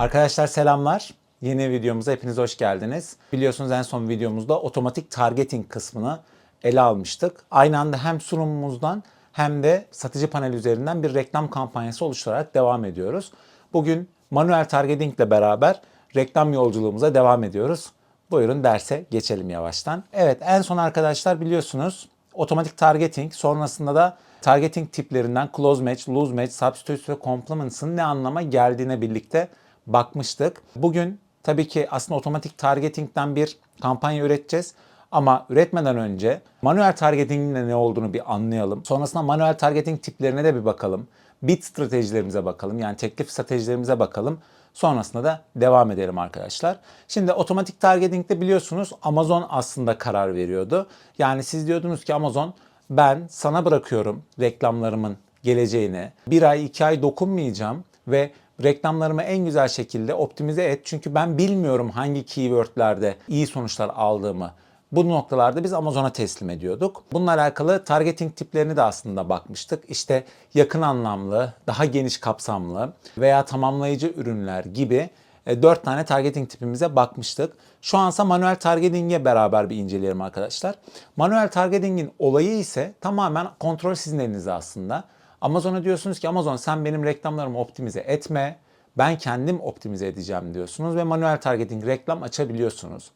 Arkadaşlar selamlar. Yeni videomuza hepiniz hoş geldiniz. Biliyorsunuz en son videomuzda otomatik targeting kısmını ele almıştık. Aynı anda hem sunumumuzdan hem de satıcı panel üzerinden bir reklam kampanyası oluşturarak devam ediyoruz. Bugün manuel targeting ile beraber reklam yolculuğumuza devam ediyoruz. Buyurun derse geçelim yavaştan. Evet en son arkadaşlar biliyorsunuz otomatik targeting sonrasında da targeting tiplerinden close match, loose match, substitutes ve complements'ın ne anlama geldiğine birlikte bakmıştık. Bugün tabii ki aslında otomatik targeting'den bir kampanya üreteceğiz. Ama üretmeden önce manuel targeting'in ne olduğunu bir anlayalım. Sonrasında manuel targeting tiplerine de bir bakalım. Bit stratejilerimize bakalım. Yani teklif stratejilerimize bakalım. Sonrasında da devam edelim arkadaşlar. Şimdi otomatik targeting'de biliyorsunuz Amazon aslında karar veriyordu. Yani siz diyordunuz ki Amazon ben sana bırakıyorum reklamlarımın geleceğini. Bir ay iki ay dokunmayacağım ve reklamlarımı en güzel şekilde optimize et. Çünkü ben bilmiyorum hangi keywordlerde iyi sonuçlar aldığımı. Bu noktalarda biz Amazon'a teslim ediyorduk. Bununla alakalı targeting tiplerini de aslında bakmıştık. İşte yakın anlamlı, daha geniş kapsamlı veya tamamlayıcı ürünler gibi 4 tane targeting tipimize bakmıştık. Şu ansa manuel targeting'e beraber bir inceleyelim arkadaşlar. Manuel targeting'in olayı ise tamamen kontrol sizin elinizde aslında. Amazon'a diyorsunuz ki Amazon sen benim reklamlarımı optimize etme. Ben kendim optimize edeceğim diyorsunuz ve manuel targeting reklam açabiliyorsunuz.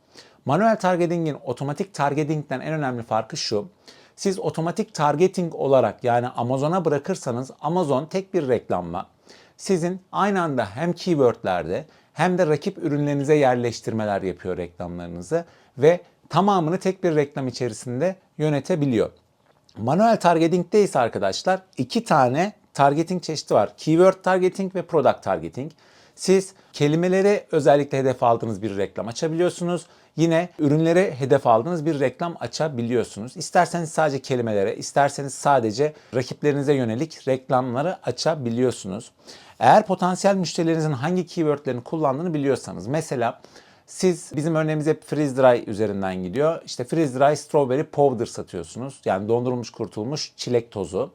Manuel targeting'in otomatik targeting'den en önemli farkı şu. Siz otomatik targeting olarak yani Amazon'a bırakırsanız Amazon tek bir reklamla sizin aynı anda hem keywordlerde hem de rakip ürünlerinize yerleştirmeler yapıyor reklamlarınızı ve tamamını tek bir reklam içerisinde yönetebiliyor. Manuel targeting'de ise arkadaşlar iki tane targeting çeşidi var. Keyword targeting ve product targeting. Siz kelimeleri özellikle hedef aldığınız bir reklam açabiliyorsunuz. Yine ürünlere hedef aldığınız bir reklam açabiliyorsunuz. İsterseniz sadece kelimelere, isterseniz sadece rakiplerinize yönelik reklamları açabiliyorsunuz. Eğer potansiyel müşterilerinizin hangi keywordlerini kullandığını biliyorsanız mesela siz bizim örneğimiz hep freeze dry üzerinden gidiyor. İşte freeze dry strawberry powder satıyorsunuz. Yani dondurulmuş kurtulmuş çilek tozu.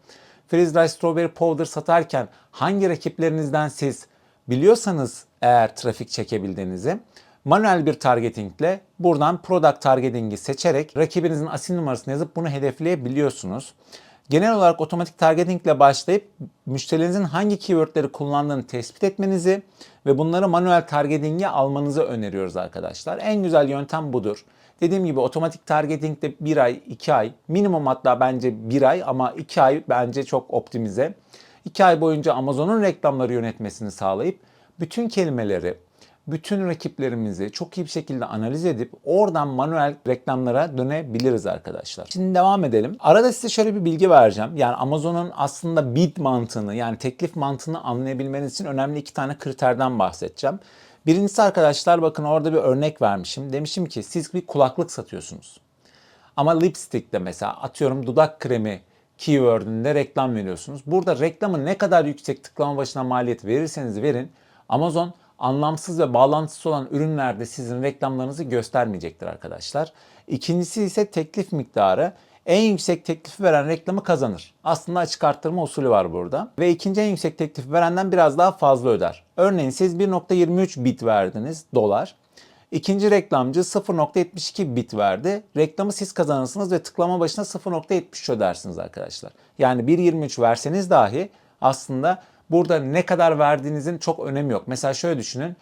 Freeze dry strawberry powder satarken hangi rakiplerinizden siz biliyorsanız eğer trafik çekebildiğinizi manuel bir targetingle buradan product targeting'i seçerek rakibinizin asil numarasını yazıp bunu hedefleyebiliyorsunuz. Genel olarak otomatik targeting ile başlayıp müşterinizin hangi keywordleri kullandığını tespit etmenizi ve bunları manuel targeting'e almanızı öneriyoruz arkadaşlar. En güzel yöntem budur. Dediğim gibi otomatik targeting'de 1 ay, 2 ay, minimum hatta bence 1 ay ama 2 ay bence çok optimize. 2 ay boyunca Amazon'un reklamları yönetmesini sağlayıp bütün kelimeleri, bütün rakiplerimizi çok iyi bir şekilde analiz edip oradan manuel reklamlara dönebiliriz arkadaşlar. Şimdi devam edelim. Arada size şöyle bir bilgi vereceğim. Yani Amazon'un aslında bid mantığını yani teklif mantığını anlayabilmeniz için önemli iki tane kriterden bahsedeceğim. Birincisi arkadaşlar bakın orada bir örnek vermişim. Demişim ki siz bir kulaklık satıyorsunuz. Ama lipstick de mesela atıyorum dudak kremi keywordünde reklam veriyorsunuz. Burada reklamı ne kadar yüksek tıklama başına maliyet verirseniz verin Amazon anlamsız ve bağlantısız olan ürünlerde sizin reklamlarınızı göstermeyecektir arkadaşlar. İkincisi ise teklif miktarı. En yüksek teklifi veren reklamı kazanır. Aslında açık arttırma usulü var burada. Ve ikinci en yüksek teklifi verenden biraz daha fazla öder. Örneğin siz 1.23 bit verdiniz dolar. İkinci reklamcı 0.72 bit verdi. Reklamı siz kazanırsınız ve tıklama başına 0.73 ödersiniz arkadaşlar. Yani 1.23 verseniz dahi aslında burada ne kadar verdiğinizin çok önemi yok. Mesela şöyle düşünün.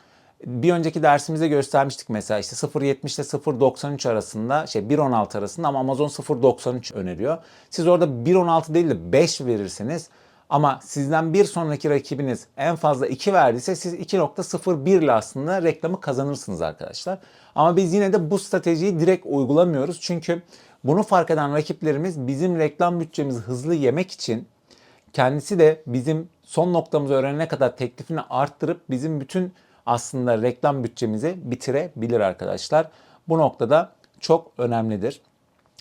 Bir önceki dersimizde göstermiştik mesela işte 0.70 ile 0.93 arasında şey 1.16 arasında ama Amazon 0.93 öneriyor. Siz orada 1.16 değil de 5 verirseniz ama sizden bir sonraki rakibiniz en fazla 2 verdiyse siz 2.01 ile aslında reklamı kazanırsınız arkadaşlar. Ama biz yine de bu stratejiyi direkt uygulamıyoruz. Çünkü bunu fark eden rakiplerimiz bizim reklam bütçemizi hızlı yemek için kendisi de bizim son noktamızı öğrenene kadar teklifini arttırıp bizim bütün aslında reklam bütçemizi bitirebilir arkadaşlar. Bu noktada çok önemlidir.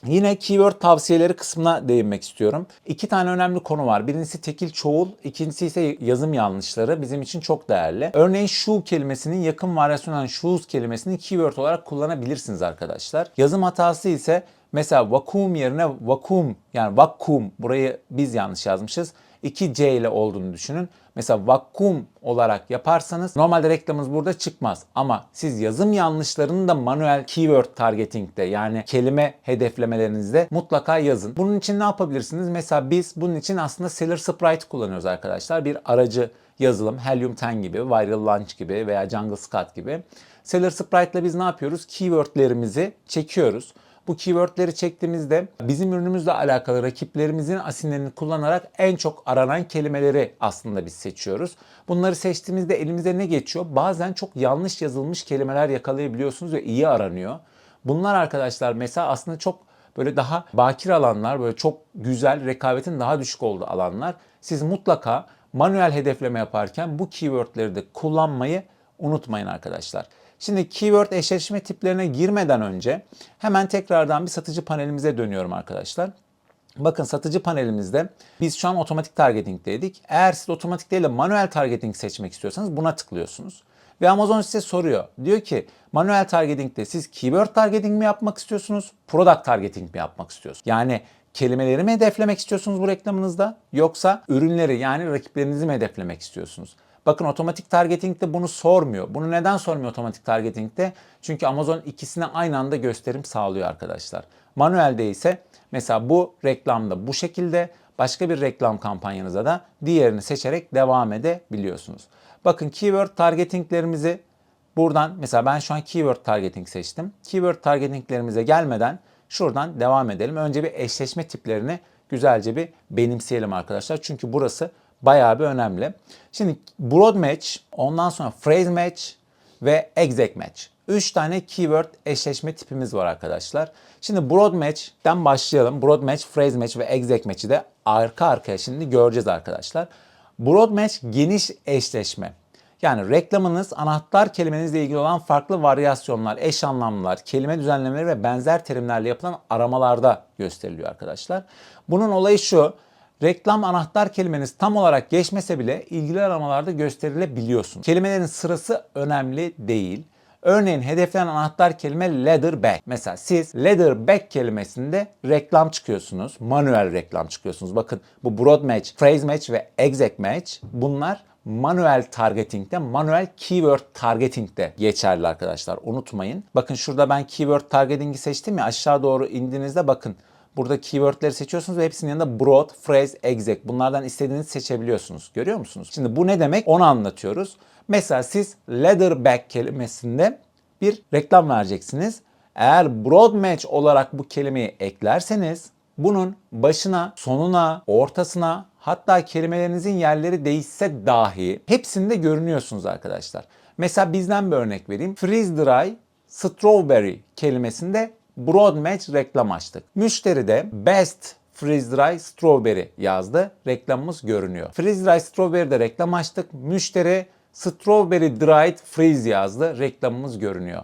Yine keyword tavsiyeleri kısmına değinmek istiyorum. İki tane önemli konu var. Birincisi tekil çoğul, ikincisi ise yazım yanlışları bizim için çok değerli. Örneğin shoe kelimesinin yakın varyasyonu olan shoes kelimesini keyword olarak kullanabilirsiniz arkadaşlar. Yazım hatası ise mesela vacuum yerine vacuum yani vacuum burayı biz yanlış yazmışız. 2C ile olduğunu düşünün. Mesela vakum olarak yaparsanız normalde reklamınız burada çıkmaz. Ama siz yazım yanlışlarını da manuel keyword targeting'de yani kelime hedeflemelerinizde mutlaka yazın. Bunun için ne yapabilirsiniz? Mesela biz bunun için aslında Seller Sprite kullanıyoruz arkadaşlar. Bir aracı yazılım Helium 10 gibi, Viral Launch gibi veya Jungle Scout gibi. Seller Sprite ile biz ne yapıyoruz? Keywordlerimizi çekiyoruz. Bu keywordleri çektiğimizde bizim ürünümüzle alakalı rakiplerimizin asinlerini kullanarak en çok aranan kelimeleri aslında biz seçiyoruz. Bunları seçtiğimizde elimize ne geçiyor? Bazen çok yanlış yazılmış kelimeler yakalayabiliyorsunuz ve iyi aranıyor. Bunlar arkadaşlar mesela aslında çok böyle daha bakir alanlar, böyle çok güzel, rekabetin daha düşük olduğu alanlar. Siz mutlaka manuel hedefleme yaparken bu keywordleri de kullanmayı unutmayın arkadaşlar. Şimdi keyword eşleşme tiplerine girmeden önce hemen tekrardan bir satıcı panelimize dönüyorum arkadaşlar. Bakın satıcı panelimizde biz şu an otomatik targeting'deydik. Eğer siz otomatik değil de manuel targeting seçmek istiyorsanız buna tıklıyorsunuz. Ve Amazon size soruyor. Diyor ki manuel targeting'de siz keyword targeting mi yapmak istiyorsunuz? Product targeting mi yapmak istiyorsunuz? Yani kelimeleri mi hedeflemek istiyorsunuz bu reklamınızda? Yoksa ürünleri yani rakiplerinizi mi hedeflemek istiyorsunuz? Bakın otomatik targeting'de bunu sormuyor. Bunu neden sormuyor otomatik targeting'de? Çünkü Amazon ikisine aynı anda gösterim sağlıyor arkadaşlar. Manuelde ise mesela bu reklamda bu şekilde başka bir reklam kampanyanıza da diğerini seçerek devam edebiliyorsunuz. Bakın keyword targetinglerimizi buradan mesela ben şu an keyword targeting seçtim. Keyword targetinglerimize gelmeden şuradan devam edelim. Önce bir eşleşme tiplerini güzelce bir benimseyelim arkadaşlar. Çünkü burası bayağı bir önemli. Şimdi broad match, ondan sonra phrase match ve exact match. 3 tane keyword eşleşme tipimiz var arkadaşlar. Şimdi broad match'ten başlayalım. Broad match, phrase match ve exact match'i de arka arkaya şimdi göreceğiz arkadaşlar. Broad match geniş eşleşme. Yani reklamınız anahtar kelimenizle ilgili olan farklı varyasyonlar, eş anlamlılar, kelime düzenlemeleri ve benzer terimlerle yapılan aramalarda gösteriliyor arkadaşlar. Bunun olayı şu. Reklam anahtar kelimeniz tam olarak geçmese bile ilgili aramalarda gösterilebiliyorsun. Kelimelerin sırası önemli değil. Örneğin hedeflenen anahtar kelime leatherback. Mesela siz leatherback kelimesinde reklam çıkıyorsunuz. Manuel reklam çıkıyorsunuz. Bakın bu broad match, phrase match ve exact match bunlar manuel targeting'de, manuel keyword targeting'de geçerli arkadaşlar. Unutmayın. Bakın şurada ben keyword targeting'i seçtim ya aşağı doğru indiğinizde bakın Burada keywordleri seçiyorsunuz ve hepsinin yanında broad, phrase, exact. Bunlardan istediğinizi seçebiliyorsunuz. Görüyor musunuz? Şimdi bu ne demek? Onu anlatıyoruz. Mesela siz leatherback kelimesinde bir reklam vereceksiniz. Eğer broad match olarak bu kelimeyi eklerseniz bunun başına, sonuna, ortasına hatta kelimelerinizin yerleri değişse dahi hepsinde görünüyorsunuz arkadaşlar. Mesela bizden bir örnek vereyim. Freeze dry strawberry kelimesinde broad match reklam açtık. Müşteri de best freeze dry strawberry yazdı. Reklamımız görünüyor. Freeze dry strawberry'de reklam açtık. Müşteri strawberry dried freeze yazdı. Reklamımız görünüyor.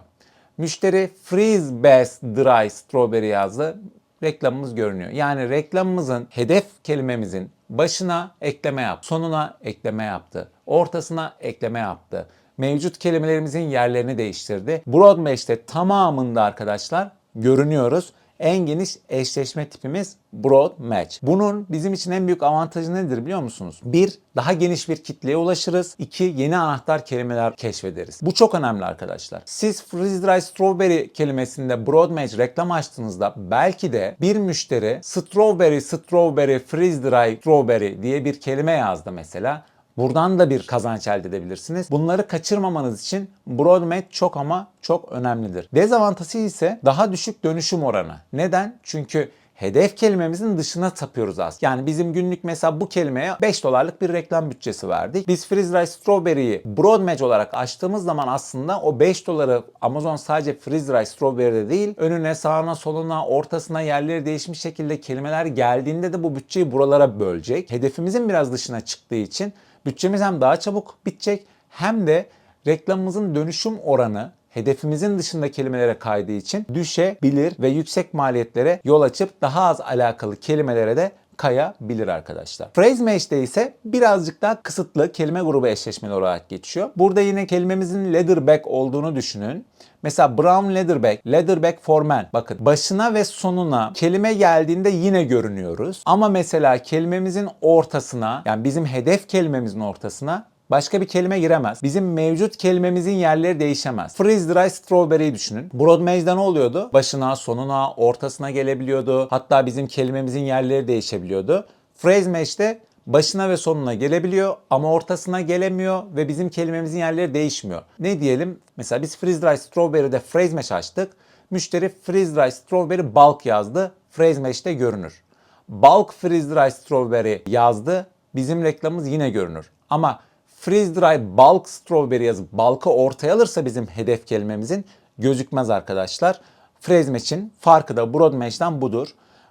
Müşteri freeze best dry strawberry yazdı. Reklamımız görünüyor. Yani reklamımızın hedef kelimemizin başına ekleme yaptı, sonuna ekleme yaptı, ortasına ekleme yaptı. Mevcut kelimelerimizin yerlerini değiştirdi. Broad Match'te tamamında arkadaşlar görünüyoruz. En geniş eşleşme tipimiz broad match. Bunun bizim için en büyük avantajı nedir biliyor musunuz? Bir, daha geniş bir kitleye ulaşırız. İki, yeni anahtar kelimeler keşfederiz. Bu çok önemli arkadaşlar. Siz freeze dry strawberry kelimesinde broad match reklam açtığınızda belki de bir müşteri strawberry strawberry freeze dry strawberry diye bir kelime yazdı mesela. Buradan da bir kazanç elde edebilirsiniz. Bunları kaçırmamanız için Broadmatch çok ama çok önemlidir. Dezavantajı ise daha düşük dönüşüm oranı. Neden? Çünkü hedef kelimemizin dışına tapıyoruz az. Yani bizim günlük mesela bu kelimeye 5 dolarlık bir reklam bütçesi verdik. Biz Freeze Dry Strawberry'yi Broad Match olarak açtığımız zaman aslında o 5 doları Amazon sadece Freeze Dry Strawberry'de değil önüne, sağına, soluna, ortasına yerleri değişmiş şekilde kelimeler geldiğinde de bu bütçeyi buralara bölecek. Hedefimizin biraz dışına çıktığı için bütçemiz hem daha çabuk bitecek hem de reklamımızın dönüşüm oranı hedefimizin dışında kelimelere kaydığı için düşebilir ve yüksek maliyetlere yol açıp daha az alakalı kelimelere de kayabilir arkadaşlar. Phrase match'te ise birazcık daha kısıtlı kelime grubu eşleşmeli olarak geçiyor. Burada yine kelimemizin leatherback olduğunu düşünün. Mesela brown leatherback, leatherback for men. Bakın başına ve sonuna kelime geldiğinde yine görünüyoruz. Ama mesela kelimemizin ortasına yani bizim hedef kelimemizin ortasına Başka bir kelime giremez. Bizim mevcut kelimemizin yerleri değişemez. Freeze dry strawberry'yi düşünün. Broadmage'de ne oluyordu? Başına, sonuna, ortasına gelebiliyordu. Hatta bizim kelimemizin yerleri değişebiliyordu. Phrase match'te başına ve sonuna gelebiliyor ama ortasına gelemiyor ve bizim kelimemizin yerleri değişmiyor. Ne diyelim? Mesela biz freeze dry strawberry'de phrase match açtık. Müşteri freeze dry strawberry bulk yazdı. Phrase match'te görünür. Bulk freeze dry strawberry yazdı. Bizim reklamımız yine görünür. Ama freeze dry bulk strawberry yazıp bulk'ı ortaya alırsa bizim hedef kelimemizin gözükmez arkadaşlar. Phrase match'in farkı da broad match'ten budur.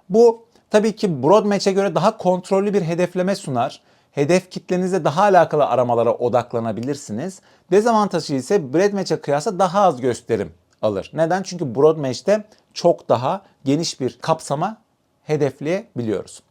Bu tabii ki broad match'e göre daha kontrollü bir hedefleme sunar. Hedef kitlenizle daha alakalı aramalara odaklanabilirsiniz. Dezavantajı ise broad match'e kıyasla daha az gösterim alır. Neden? Çünkü broad match'te çok daha geniş bir kapsama hedefleyebiliyoruz.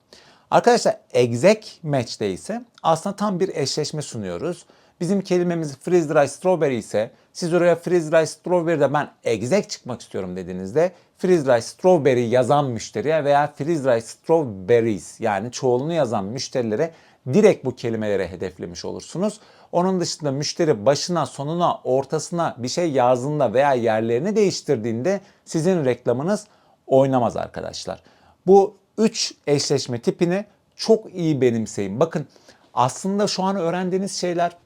Arkadaşlar exec match'te ise aslında tam bir eşleşme sunuyoruz. Bizim kelimemiz freeze dry strawberry ise siz oraya freeze dry strawberry'de ben exec çıkmak istiyorum dediğinizde freeze dry strawberry yazan müşteriye veya freeze dry strawberries yani çoğulunu yazan müşterilere direkt bu kelimelere hedeflemiş olursunuz. Onun dışında müşteri başına, sonuna, ortasına bir şey yazdığında veya yerlerini değiştirdiğinde sizin reklamınız oynamaz arkadaşlar. Bu 3 eşleşme tipini çok iyi benimseyin. Bakın aslında şu an öğrendiğiniz şeyler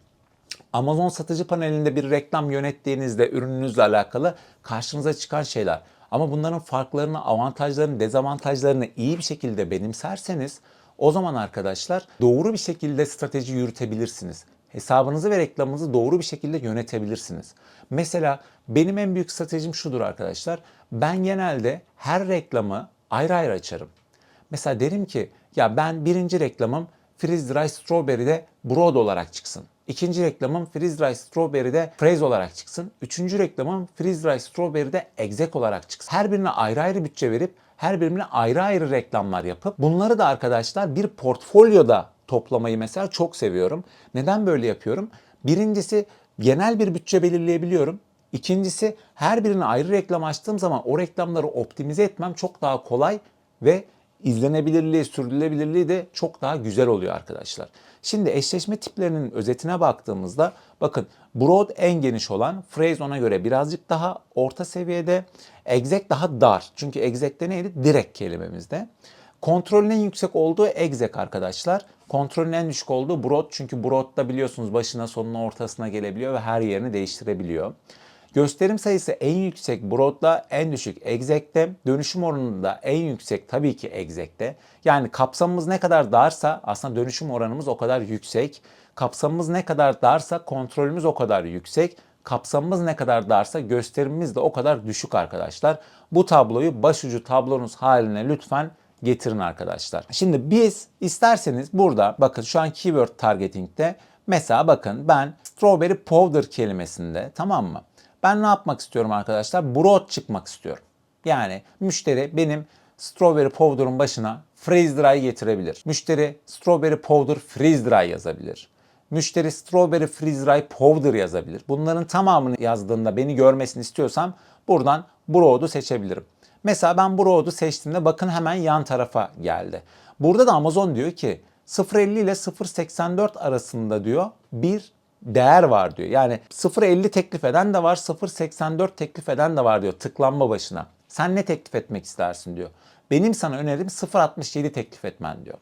Amazon satıcı panelinde bir reklam yönettiğinizde ürününüzle alakalı karşınıza çıkan şeyler. Ama bunların farklarını, avantajlarını, dezavantajlarını iyi bir şekilde benimserseniz o zaman arkadaşlar doğru bir şekilde strateji yürütebilirsiniz. Hesabınızı ve reklamınızı doğru bir şekilde yönetebilirsiniz. Mesela benim en büyük stratejim şudur arkadaşlar. Ben genelde her reklamı ayrı ayrı açarım. Mesela derim ki ya ben birinci reklamım Freeze Dry Strawberry'de broad olarak çıksın. İkinci reklamım Freeze Dry Strawberry'de phrase olarak çıksın. Üçüncü reklamım Freeze Dry Strawberry'de exec olarak çıksın. Her birine ayrı ayrı bütçe verip her birine ayrı ayrı reklamlar yapıp bunları da arkadaşlar bir portfolyoda toplamayı mesela çok seviyorum. Neden böyle yapıyorum? Birincisi genel bir bütçe belirleyebiliyorum. İkincisi her birine ayrı reklam açtığım zaman o reklamları optimize etmem çok daha kolay ve izlenebilirliği, sürdürülebilirliği de çok daha güzel oluyor arkadaşlar. Şimdi eşleşme tiplerinin özetine baktığımızda bakın broad en geniş olan, phrase ona göre birazcık daha orta seviyede, exec daha dar. Çünkü exec'te neydi? Direkt kelimemizde. Kontrolün en yüksek olduğu exec arkadaşlar. Kontrolün en düşük olduğu broad. Çünkü broad'da biliyorsunuz başına sonuna ortasına gelebiliyor ve her yerini değiştirebiliyor. Gösterim sayısı en yüksek Broad'da, en düşük Exec'te, dönüşüm oranı da en yüksek tabii ki Exec'te. Yani kapsamımız ne kadar darsa aslında dönüşüm oranımız o kadar yüksek. Kapsamımız ne kadar darsa kontrolümüz o kadar yüksek. Kapsamımız ne kadar darsa gösterimimiz de o kadar düşük arkadaşlar. Bu tabloyu başucu tablonuz haline lütfen getirin arkadaşlar. Şimdi biz isterseniz burada bakın şu an keyword targeting'de mesela bakın ben strawberry powder kelimesinde tamam mı? Ben ne yapmak istiyorum arkadaşlar? Broad çıkmak istiyorum. Yani müşteri benim strawberry powder'ın başına freeze dry getirebilir. Müşteri strawberry powder freeze dry yazabilir. Müşteri strawberry freeze dry powder yazabilir. Bunların tamamını yazdığında beni görmesini istiyorsam buradan broad'u seçebilirim. Mesela ben broad'u seçtiğimde bakın hemen yan tarafa geldi. Burada da Amazon diyor ki 0.50 ile 0.84 arasında diyor bir değer var diyor. Yani 0.50 teklif eden de var, 0.84 teklif eden de var diyor tıklanma başına. Sen ne teklif etmek istersin diyor. Benim sana önerim 0.67 teklif etmen diyor.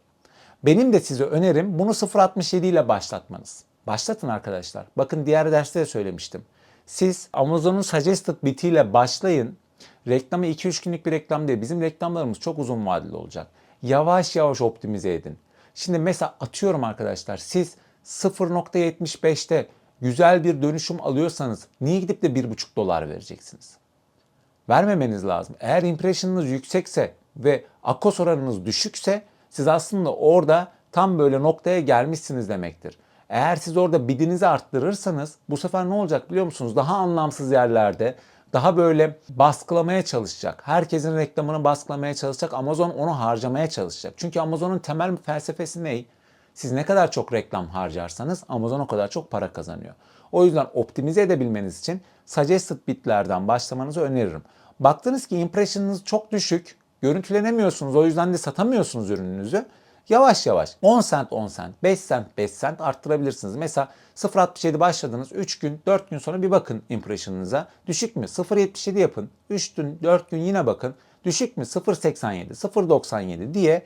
Benim de size önerim bunu 0.67 ile başlatmanız. Başlatın arkadaşlar. Bakın diğer derste de söylemiştim. Siz Amazon'un Suggested Bit ile başlayın. Reklamı 2-3 günlük bir reklam değil. Bizim reklamlarımız çok uzun vadeli olacak. Yavaş yavaş optimize edin. Şimdi mesela atıyorum arkadaşlar siz 0.75'te güzel bir dönüşüm alıyorsanız niye gidip de 1.5 dolar vereceksiniz? Vermemeniz lazım. Eğer impression'ınız yüksekse ve akos oranınız düşükse siz aslında orada tam böyle noktaya gelmişsiniz demektir. Eğer siz orada bidinizi arttırırsanız bu sefer ne olacak biliyor musunuz? Daha anlamsız yerlerde, daha böyle baskılamaya çalışacak. Herkesin reklamını baskılamaya çalışacak. Amazon onu harcamaya çalışacak. Çünkü Amazon'un temel felsefesi ne? Siz ne kadar çok reklam harcarsanız Amazon o kadar çok para kazanıyor. O yüzden optimize edebilmeniz için suggested bitlerden başlamanızı öneririm. Baktınız ki impression'ınız çok düşük, görüntülenemiyorsunuz o yüzden de satamıyorsunuz ürününüzü. Yavaş yavaş 10 cent 10 cent, 5 cent 5 cent arttırabilirsiniz. Mesela 0.67 başladınız 3 gün 4 gün sonra bir bakın impression'ınıza. Düşük mü? 0.77 yapın. 3 gün 4 gün yine bakın. Düşük mü? 0.87, 0.97 diye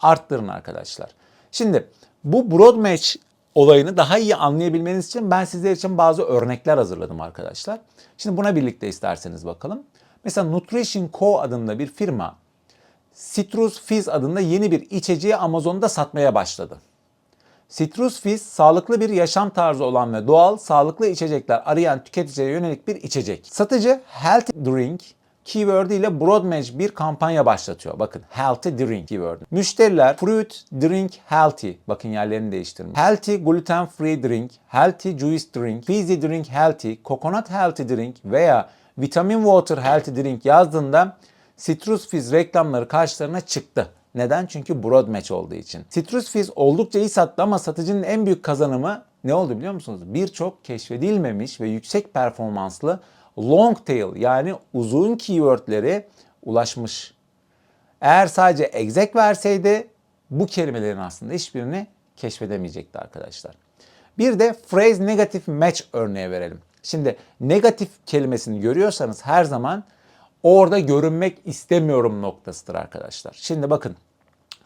arttırın arkadaşlar. Şimdi bu broad match olayını daha iyi anlayabilmeniz için ben sizler için bazı örnekler hazırladım arkadaşlar. Şimdi buna birlikte isterseniz bakalım. Mesela Nutrition Co adında bir firma Citrus Fizz adında yeni bir içeceği Amazon'da satmaya başladı. Citrus Fizz sağlıklı bir yaşam tarzı olan ve doğal sağlıklı içecekler arayan tüketicilere yönelik bir içecek. Satıcı Healthy Drink keyword ile Broadmatch bir kampanya başlatıyor. Bakın healthy drink keyword. Müşteriler fruit drink healthy. Bakın yerlerini değiştirmiş. Healthy gluten free drink, healthy juice drink, fizzy drink healthy, coconut healthy drink veya vitamin water healthy drink yazdığında Citrus Fizz reklamları karşılarına çıktı. Neden? Çünkü broad match olduğu için. Citrus Fizz oldukça iyi sattı ama satıcının en büyük kazanımı ne oldu biliyor musunuz? Birçok keşfedilmemiş ve yüksek performanslı long tail yani uzun keywordleri ulaşmış. Eğer sadece exec verseydi bu kelimelerin aslında hiçbirini keşfedemeyecekti arkadaşlar. Bir de phrase negative match örneği verelim. Şimdi negatif kelimesini görüyorsanız her zaman orada görünmek istemiyorum noktasıdır arkadaşlar. Şimdi bakın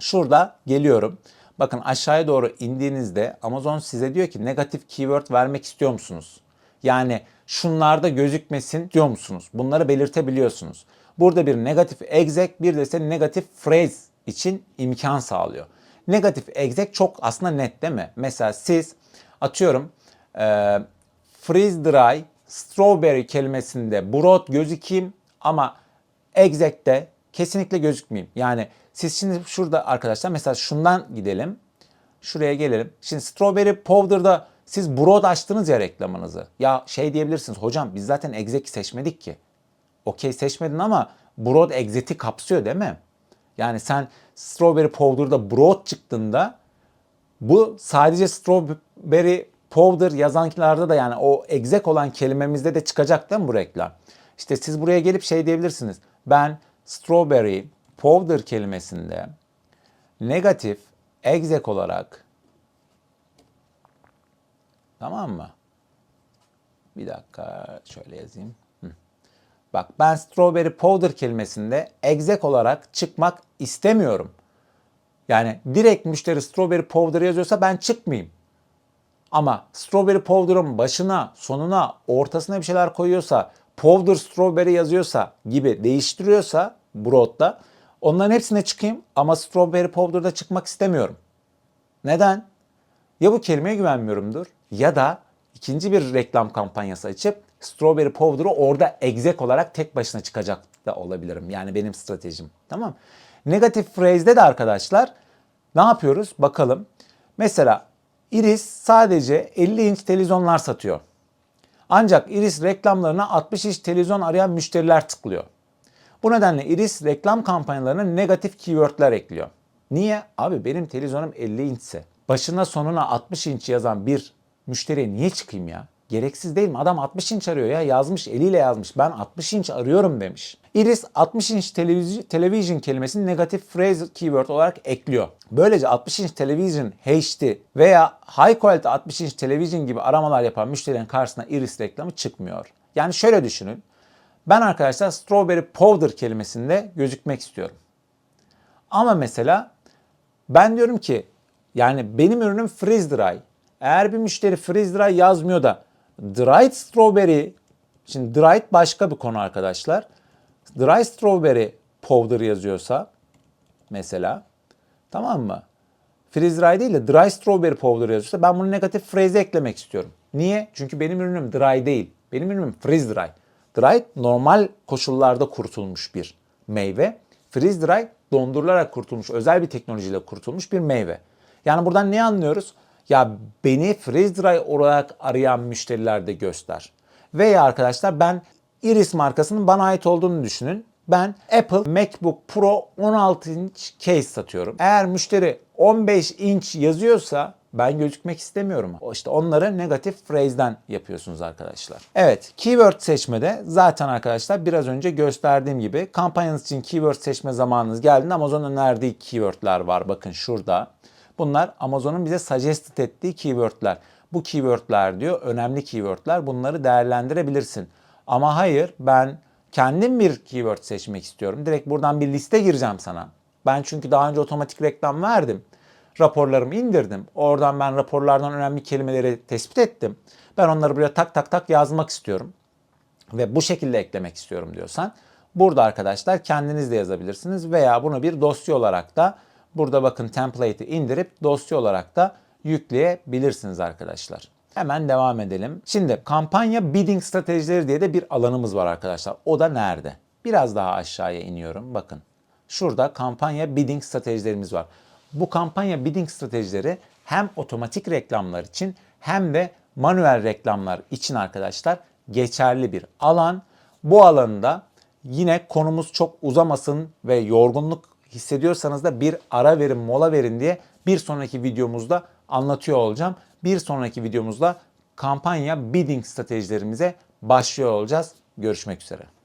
şurada geliyorum. Bakın aşağıya doğru indiğinizde Amazon size diyor ki negatif keyword vermek istiyor musunuz? Yani şunlarda gözükmesin diyor musunuz? Bunları belirtebiliyorsunuz. Burada bir negatif exec bir de size negatif phrase için imkan sağlıyor. Negatif exec çok aslında net değil mi? Mesela siz atıyorum e, freeze dry strawberry kelimesinde broad gözükeyim ama exec'te kesinlikle gözükmeyeyim. Yani siz şimdi şurada arkadaşlar mesela şundan gidelim. Şuraya gelelim. Şimdi strawberry powder'da siz broad açtınız ya reklamınızı. Ya şey diyebilirsiniz hocam biz zaten exec'i seçmedik ki. Okey seçmedin ama broad exec'i kapsıyor değil mi? Yani sen strawberry powder'da broad çıktığında bu sadece strawberry powder yazanlarda da yani o exec olan kelimemizde de çıkacak değil mi bu reklam? İşte siz buraya gelip şey diyebilirsiniz. Ben strawberry powder kelimesinde negatif exec olarak tamam mı? Bir dakika şöyle yazayım. Hı. Bak ben strawberry powder kelimesinde exec olarak çıkmak istemiyorum. Yani direkt müşteri strawberry powder yazıyorsa ben çıkmayayım. Ama strawberry powder'ın başına, sonuna, ortasına bir şeyler koyuyorsa, powder strawberry yazıyorsa gibi değiştiriyorsa broad'da onların hepsine çıkayım ama strawberry powder'da çıkmak istemiyorum. Neden? Ya bu kelimeye güvenmiyorumdur ya da ikinci bir reklam kampanyası açıp strawberry powder'ı orada exec olarak tek başına çıkacak da olabilirim. Yani benim stratejim. Tamam. Negatif phrase'de de arkadaşlar ne yapıyoruz? Bakalım. Mesela Iris sadece 50 inç televizyonlar satıyor. Ancak Iris reklamlarına 60 inç televizyon arayan müşteriler tıklıyor. Bu nedenle Iris reklam kampanyalarına negatif keywordler ekliyor. Niye? Abi benim televizyonum 50 inçse başına sonuna 60 inç yazan bir müşteriye niye çıkayım ya? Gereksiz değil mi? Adam 60 inç arıyor ya yazmış eliyle yazmış. Ben 60 inç arıyorum demiş. Iris 60 inç televiz television kelimesini negatif phrase keyword olarak ekliyor. Böylece 60 inç television HD veya high quality 60 inç television gibi aramalar yapan müşterilerin karşısına Iris reklamı çıkmıyor. Yani şöyle düşünün. Ben arkadaşlar strawberry powder kelimesinde gözükmek istiyorum. Ama mesela ben diyorum ki yani benim ürünüm freeze dry. Eğer bir müşteri freeze dry yazmıyor da dried strawberry şimdi dried başka bir konu arkadaşlar. Dry strawberry powder yazıyorsa mesela tamam mı? Freeze dry değil de dry strawberry powder yazıyorsa ben bunu negatif phrase eklemek istiyorum. Niye? Çünkü benim ürünüm dry değil. Benim ürünüm freeze dry. Dry normal koşullarda kurutulmuş bir meyve. Freeze dry dondurularak kurtulmuş, özel bir teknolojiyle kurtulmuş bir meyve. Yani buradan ne anlıyoruz? Ya beni freeze dry olarak arayan müşteriler de göster. Veya arkadaşlar ben Iris markasının bana ait olduğunu düşünün. Ben Apple MacBook Pro 16 inç case satıyorum. Eğer müşteri 15 inç yazıyorsa ben gözükmek istemiyorum. İşte onları negatif phrase'den yapıyorsunuz arkadaşlar. Evet, keyword seçmede zaten arkadaşlar biraz önce gösterdiğim gibi kampanyanız için keyword seçme zamanınız geldiğinde Amazon'un önerdiği keywordler var. Bakın şurada. Bunlar Amazon'un bize suggested ettiği keywordler. Bu keywordler diyor önemli keywordler. Bunları değerlendirebilirsin. Ama hayır ben kendim bir keyword seçmek istiyorum. Direkt buradan bir liste gireceğim sana. Ben çünkü daha önce otomatik reklam verdim. Raporlarımı indirdim. Oradan ben raporlardan önemli kelimeleri tespit ettim. Ben onları buraya tak tak tak yazmak istiyorum. Ve bu şekilde eklemek istiyorum diyorsan burada arkadaşlar kendiniz de yazabilirsiniz veya bunu bir dosya olarak da burada bakın template'i indirip dosya olarak da yükleyebilirsiniz arkadaşlar. Hemen devam edelim. Şimdi kampanya bidding stratejileri diye de bir alanımız var arkadaşlar. O da nerede? Biraz daha aşağıya iniyorum. Bakın. Şurada kampanya bidding stratejilerimiz var. Bu kampanya bidding stratejileri hem otomatik reklamlar için hem de manuel reklamlar için arkadaşlar geçerli bir alan. Bu alanda yine konumuz çok uzamasın ve yorgunluk hissediyorsanız da bir ara verin, mola verin diye bir sonraki videomuzda anlatıyor olacağım. Bir sonraki videomuzda kampanya bidding stratejilerimize başlıyor olacağız. Görüşmek üzere.